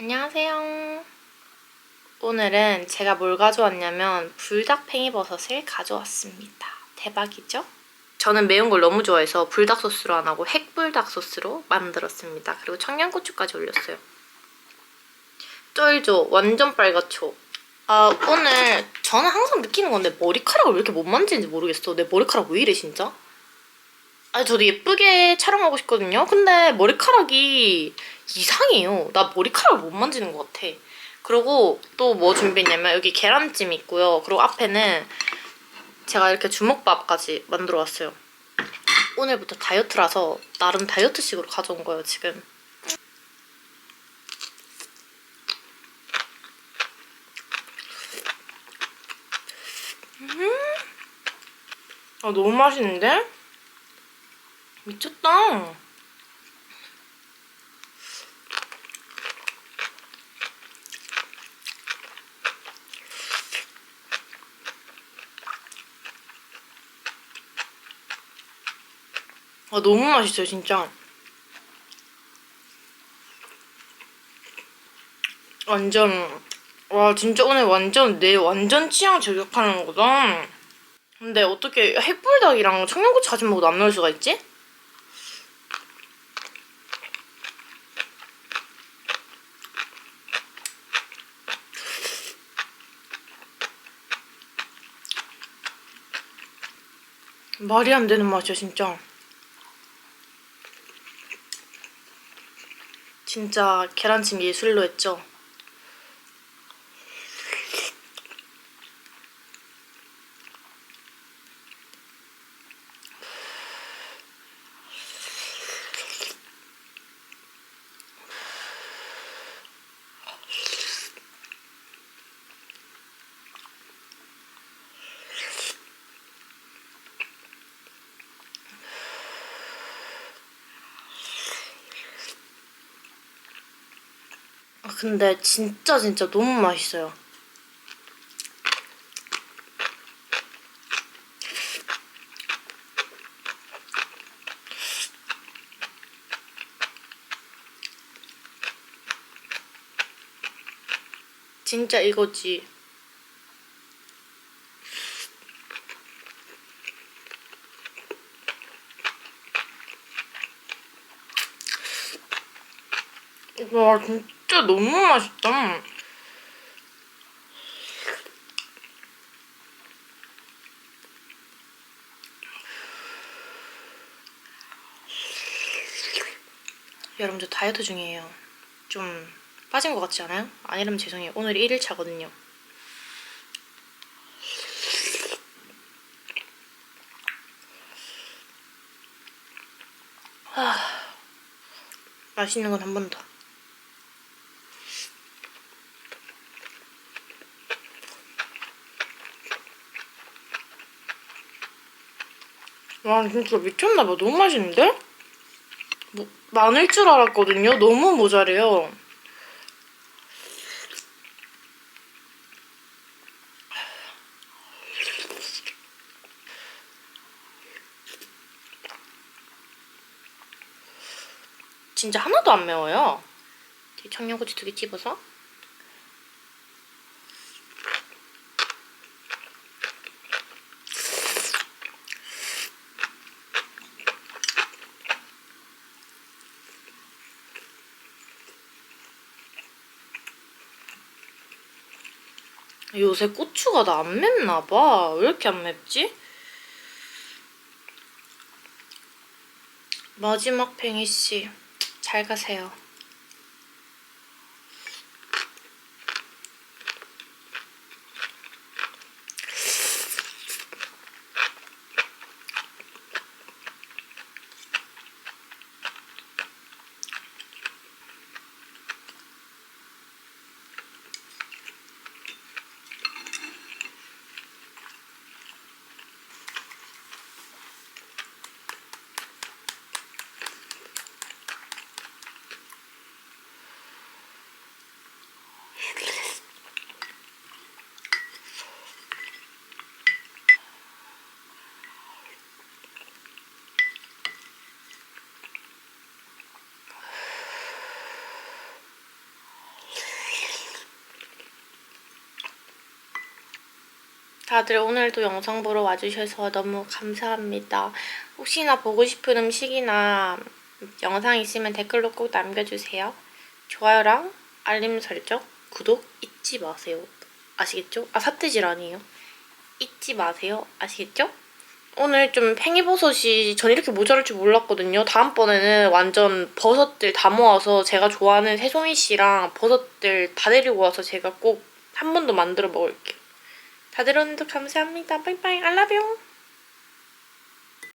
안녕하세요. 오늘은 제가 뭘 가져왔냐면 불닭 팽이 버섯을 가져왔습니다. 대박이죠? 저는 매운 걸 너무 좋아해서 불닭 소스로 안 하고 핵불닭 소스로 만들었습니다. 그리고 청양고추까지 올렸어요. 쩔죠? 완전 빨갛죠? 아 오늘 저는 항상 느끼는 건데 머리카락을 왜 이렇게 못 만지는지 모르겠어. 내 머리카락 왜 이래 진짜? 아니 저도 예쁘게 촬영하고 싶거든요. 근데 머리카락이 이상해요. 나 머리카락을 못 만지는 것 같아. 그리고 또 뭐 준비했냐면 여기 계란찜 있고요. 그리고 앞에는 제가 이렇게 주먹밥까지 만들어 왔어요. 오늘부터 다이어트라서 나름 다이어트식으로 가져온 거예요, 지금. 음. 아, 너무 맛있는데? 미쳤다. 아, 너무 맛있어요, 진짜. 완전, 와, 진짜 오늘 완전 내 완전 취향 저격하는 거다. 근데 어떻게 핵불닭이랑 청양고추 같이 먹어도 안 매울 수가 있지? 말이 안 되는 맛이야, 진짜. 진짜 계란찜 예술로 했죠? 근데 진짜 진짜 너무 맛있어요. 진짜 이거지. 와 진짜 너무 맛있다. 여러분들 다이어트 중이에요. 좀 빠진 것 같지 않아요? 아니라면 죄송해요. 오늘 1일차거든요. 맛있는 건 한 번 더. 와 진짜 미쳤나봐. 너무 맛있는데? 뭐, 많을 줄 알았거든요. 너무 모자래요. 진짜 하나도 안 매워요. 청양고추 두 개 집어서 요새 고추가 나 안 맵나 봐. 왜 이렇게 안 맵지? 마지막 팽이 씨. 잘 가세요. 다들 오늘도 영상 보러 와주셔서 너무 감사합니다. 혹시나 보고 싶은 음식이나 영상 있으면 댓글로 꼭 남겨주세요. 좋아요랑 알림 설정, 구독 잊지 마세요. 아시겠죠? 아 사태질 아니에요. 잊지 마세요. 아시겠죠? 오늘 좀 팽이버섯이 전 이렇게 모자랄 줄 몰랐거든요. 다음번에는 완전 버섯들 다 모아서 제가 좋아하는 새송이 씨랑 버섯들 다 데리고 와서 제가 꼭 한 번 더 만들어 먹을게요. 다들 오늘도 감사합니다. 빠이빠이. 알라뷰.